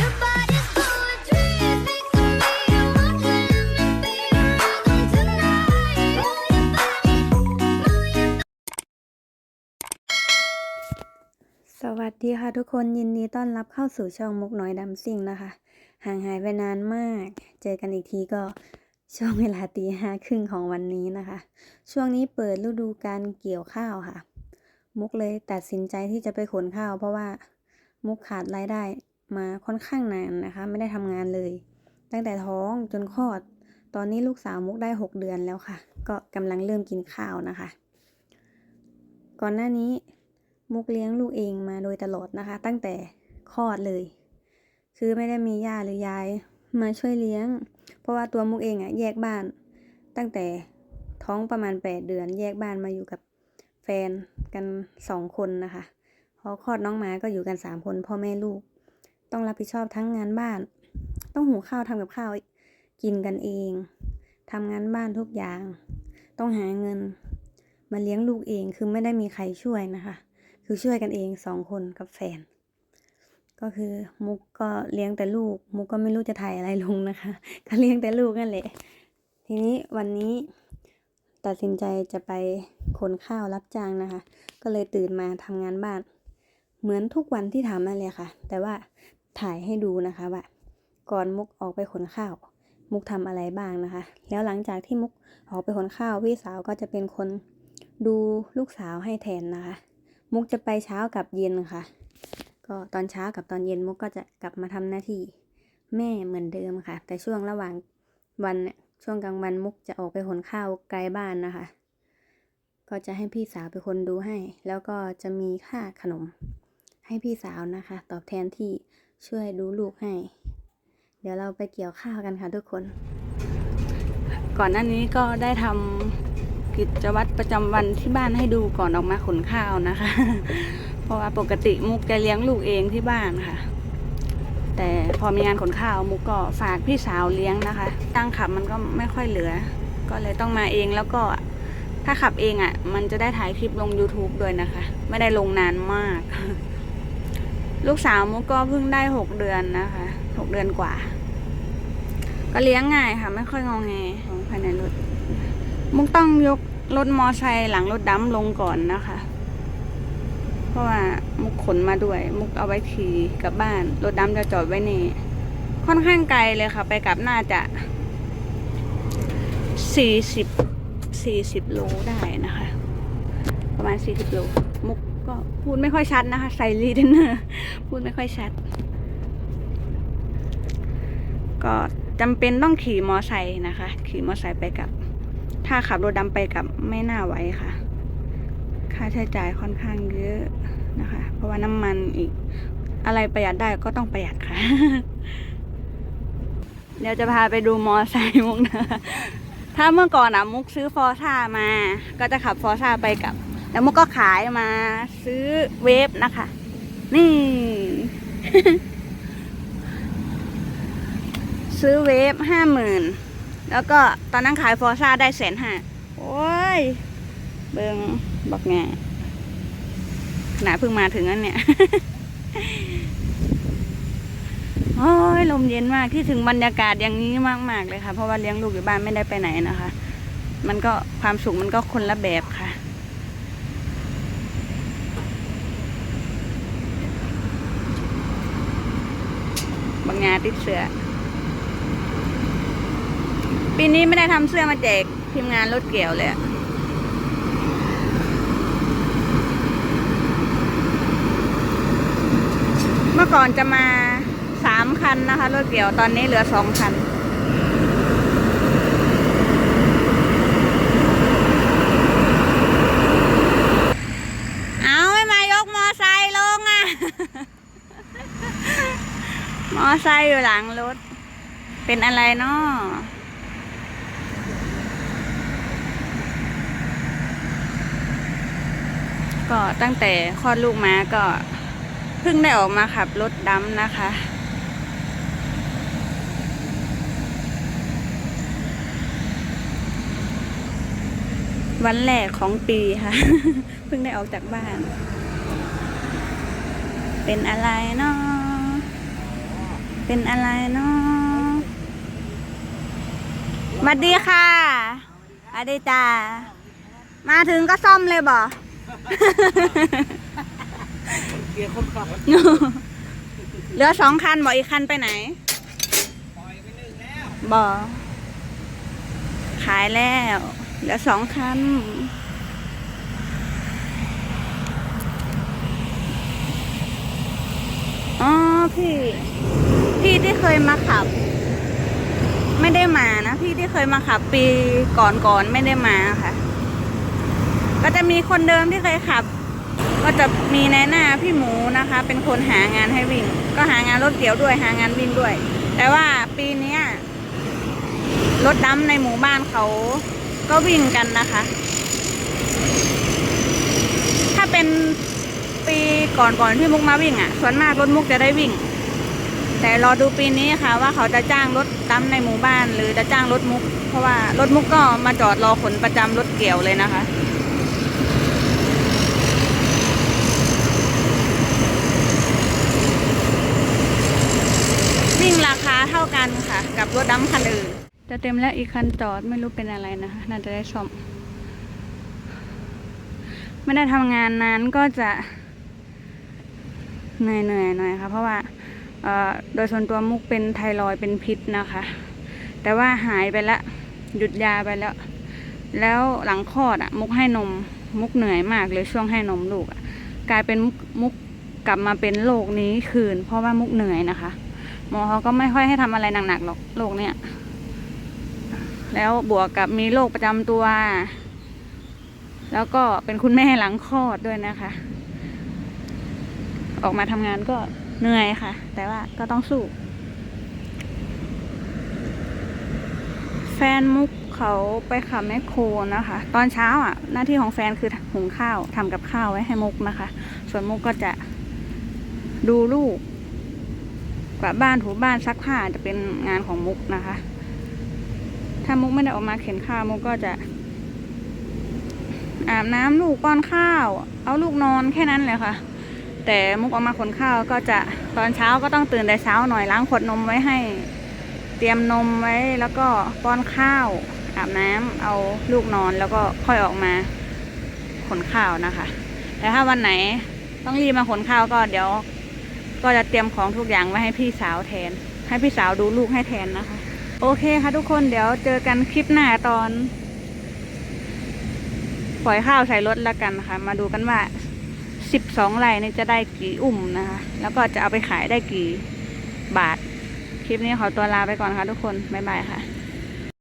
สวัสดีค่ะทุกคนยินดีต้อนรับเข้าสู่ช่องมุกน้อยดำซิ่งนะคะ ห่างหายไปนานมาก เจอกันอีกทีก็ช่วงเวลาตีห้าครึ่งของวันนี้นะคะ ช่วงนี้เปิดฤดูการเกี่ยวข้าวค่ะ มุกเลยตัดสินใจที่จะไปขนข้าว เพราะว่ามุกขาดรายได้ มาค่อนข้างนานนะคะ ไม่ได้ทำงานเลย ตั้งแต่ท้องจนคลอด ตอนนี้ลูกสาวมุกได้หกเดือนแล้วค่ะ ก็กำลังเริ่มกินข้าวนะคะ ก่อนหน้านี้มุกเลี้ยงลูกเองมาโดยตลอดนะคะ ตั้งแต่คลอดเลย คือไม่ได้มีย่าหรือยายมาช่วยเลี้ยง เพราะว่าตัวมุกเองอะแยกบ้าน ตั้งแต่ท้องประมาณแปดเดือน แยกบ้านมาอยู่กับแฟนกันสองคนนะคะ พอคลอดน้องหมาก็อยู่กันสามคนพ่อแม่ลูก ต้องรับผิดชอบทั้งงานบ้าน ต้องหุงข้าวทำกับข้าวกินกันเองทำงานบ้านทุกอย่าง ต้องหาเงิน มาเลี้ยงลูกเองคือไม่ได้มีใครช่วยนะคะ คือช่วยกันเองสองคนกับแฟน ก็คือมุกก็เลี้ยงแต่ลูก มุกก็ไม่รู้จะถ่ายอะไรลงนะคะ ก็เลี้ยงแต่ลูกนั่นแหละ ทีนี้วันนี้ตัดสินใจจะไปขนข้าวรับจ้างนะคะ ก็เลยตื่นมาทำงานบ้าน เหมือนทุกวันที่ทำนั่นเลยค่ะ แต่ว่า ถ่ายให้ดูนะคะว่าก่อนมุกออกไปขนข้าว มุกทำอะไรบ้างนะคะ แล้วหลังจากที่มุกออกไปขนข้าวพี่สาวก็จะเป็นคนดูลูกสาวให้แทนนะคะ มุกจะไปเช้ากับเย็นค่ะ ก็ตอนเช้ากับตอนเย็นมุกก็จะกลับมาทำหน้าที่แม่เหมือนเดิมค่ะ แต่ช่วงระหว่างวันเนี่ยช่วงกลางวันมุกจะออกไปขนข้าวไกลบ้านนะคะ ก็จะให้พี่สาวเป็นคนดูให้ แล้วก็จะมีค่าขนมให้พี่สาวนะคะ ตอบแทนที่ ช่วยดูลูกให้ เดี๋ยวเราไปเกี่ยวข้าวกันค่ะทุกคน ก่อนหน้านี้ก็ได้ทำกิจวัตรประจำวันที่บ้านให้ดูก่อนออกมาขนข้าวนะคะ เพราะว่าปกติมุกจะเลี้ยงลูกเองที่บ้านค่ะ แต่พอมีงานขนข้าวมุกก็ฝากพี่สาวเลี้ยงนะคะ ตั้งขับมันก็ไม่ค่อยเหลือ ก็เลยต้องมาเองแล้วก็ถ้าขับเองอะ่ะ มันจะได้ถ่ายคลิปลง YouTube ด้วยนะคะ ไม่ได้ลงนานมาก ลูกสาวมุกก็เพิ่งได้หกเดือนนะคะหกเดือนกว่า ก็เลี้ยงง่ายค่ะ ไม่ค่อยงองแงของภายในรถ มุกต้องยกรถมอไซค์หลังรถดำลงก่อนนะคะ เพราะว่ามุกขนมาด้วย มุกเอาไว้ขี่กลับบ้าน รถดำจะจอดไว้นี่ ค่อนข้างไกลเลยค่ะ ไปกลับน่าจะสี่สิบสี่สิบโลได้นะคะ ประมาณสี่สิบโล ก็พูดไม่ค่อยชัดนะคะ ใส่รีเทนเนอร์พูดไม่ค่อยชัด ก็จำเป็นต้องขี่มอไซค์นะคะ ขี่มอไซค์ไปกลับ ถ้าขับรถดำไปกลับไม่น่าไหวค่ะ ค่าใช้จ่ายค่อนข้างเยอะนะคะ เพราะว่าน้ำมันอีก อะไรประหยัดได้ก็ต้องประหยัดค่ะ เดี๋ยวจะพาไปดูมอไซค์มุกนะถ้าเมื่อก่อนอะมุกซื้อฟอร์ซ่ามา ก็จะขับฟอร์ซ่าไปกลับ แล้วมุกก็ขายมาซื้อเวฟนะคะ นี่ ซื้อเวฟห้าหมื่นแล้วก็ตอนนั้นขายฟอร์ซ่าได้แสนห้าโอ้ย เบิงบอกไงขนาดเพิ่งมาถึงนั่นเนี่ย โอ้ย ลมเย็นมากที่ถึงบรรยากาศอย่างนี้มาก ๆ เลยค่ะ เพราะว่าเลี้ยงลูกอยู่บ้านไม่ได้ไปไหนนะคะ มันก็ความสุขมันก็คนละแบบค่ะ บางงาติดเสือ ปีนี้ไม่ได้ทำเสื้อมาแจกทีมงานรถเกี่ยวเลยเมื่อก่อนจะมาสามคันนะคะ รถเกี่ยวตอนนี้เหลือสองคัน เอาไม่มายกมอไซค์ลงอะ มอไซค์อยู่หลังรถ เป็นอะไรเนาะก็ตั้งแต่คลอดลูกมาก็เพิ่งได้ออกมาขับรถดำนะคะ วันแรกของปีค่ะ เพิ่งได้ออกจากบ้าน เป็นอะไรเนาะ เป็นอะไรเนาะสวัสดีค่ะสวัสดีจ้ามาถึงก็ซ่อมเลยบ่เกียร์คนขับเหลือสองคันบอกอีกคันไปไหนบ่ขายแล้วเหลือสองคันอ๋อพี่ พี่ที่เคยมาขับ ไม่ได้มานะ พี่ที่เคยมาขับ ปีก่อนๆไม่ได้มาค่ะ ก็จะมีคนเดิมที่เคยขับ ก็จะมีในหน้าพี่หมูนะคะ เป็นคนหางานให้วิ่ง ก็หางานรถเกี่ยวด้วยหางานวิ่งด้วย แต่ว่าปีนี้รถดำในหมู่บ้านเขาก็วิ่งกันนะคะ ถ้าเป็นปีก่อนก่อนที่มุกมาวิ่งอะ่ะ ส่วนมากรถมุกจะได้วิ่ง แต่รอดูปีนี้ค่ะว่าเขาจะจ้างรถดำในหมู่บ้าน หรือจะจ้างรถมุก เพราะว่ารถมุกก็มาจอดรอขนประจำรถเกี่ยวเลยนะคะวิ่งราคาเท่ากันค่ะ กับรถดำคันอื่น จะเต็มแล้วอีกคันจอดไม่รู้เป็นอะไรนะคะน่าจะได้ซ่อมไม่ได้ทำงานนานก็จะเหนื่อยๆหน่อยค่ะ เพราะว่า โดยส่วนตัวมุกเป็นไทรอยเป็นพิษนะคะ แต่ว่าหายไปแล้วหยุดยาไปแล้ว แล้วหลังคลอดอะ มุกให้นมมุกเหนื่อยมากเลยช่วงให้นมลูกอะกลายเป็นมุกมุกกลับมาเป็นโรคนี้คืน เพราะว่ามุกเหนื่อยนะคะหมอเขาก็ไม่ค่อยให้ทำอะไรหนักๆหรอกโรคเนี้ยแล้วบวกกับมีโรคประจำตัว แล้วก็เป็นคุณแม่หลังคลอดด้วยนะคะ ออกมาทำงานก็ เหนื่อยค่ะ แต่ว่าก็ต้องสู้ แฟนมุกเขาไปขับแมคโครนะคะ ตอนเช้าอะ หน้าที่ของแฟนคือหุงข้าวทำกับข้าวไว้ให้มุกนะคะ ส่วนมุกก็จะดูลูกกวาดบ้านถูบ้านซักผ้าจะเป็นงานของมุกนะคะ ถ้ามุกไม่ได้ออกมาเข็นข้าวมุกก็จะ อาบน้ำลูกป้อนข้าว เอาลูกนอนแค่นั้นเลยค่ะ แต่มุกออกมาขนข้าวก็จะตอนเช้าก็ต้องตื่นแต่เช้าหน่อยล้างขวดนมไว้ให้ เตรียมนมไว้แล้วก็ป้อนข้าวอาบน้ำเอาลูกนอนแล้วก็ค่อยออกมาขนข้าวนะคะ แต่ถ้าวันไหนต้องรีบมาขนข้าวก็เดี๋ยว ก็จะเตรียมของทุกอย่างไว้ให้พี่สาวแทน ให้พี่สาวดูลูกให้แทนนะคะ โอเคค่ะทุกคนเดี๋ยวเจอกันคลิปหน้าตอน ปล่อยข้าวใส่รถแล้วกันนะคะมาดูกันว่า สิบสองไร่นี่จะได้กี่อุ่มนะคะ แล้วก็จะเอาไปขายได้กี่บาท คลิปนี้ขอตัวลาไปก่อนค่ะทุกคน บ๊ายบายค่ะ